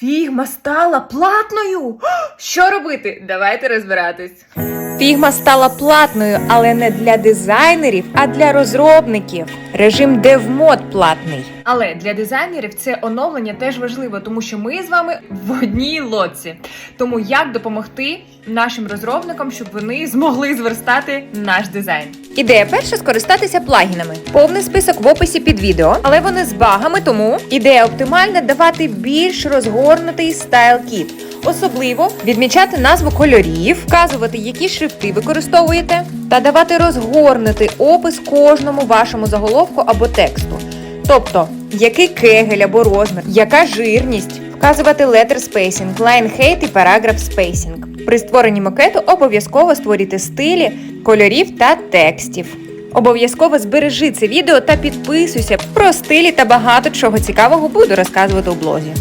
Фігма стала платною. Що робити? Давайте розбиратись. Фігма стала платною, але не для дизайнерів, а для розробників. Режим DevMod платний. Але для дизайнерів це оновлення теж важливо, тому що ми з вами в одній лодці. Тому як допомогти нашим розробникам, щоб вони змогли зверстати наш дизайн? Ідея перша скористатися плагінами. Повний список в описі під відео, але вони з багами, тому ідея оптимальна давати більш розгорнутий стайл-кіт. Особливо відмічати назву кольорів, вказувати, які шрифти використовуєте, та давати розгорнутий опис кожному вашому заголовку або тексту. Тобто, який кегель або розмір, яка жирність, вказувати letter spacing, line height і paragraph spacing. При створенні макету обов'язково створюйте стилі, кольорів та текстів. Обов'язково збережи це відео та підписуйся про стилі та багато чого цікавого буду розказувати у блозі.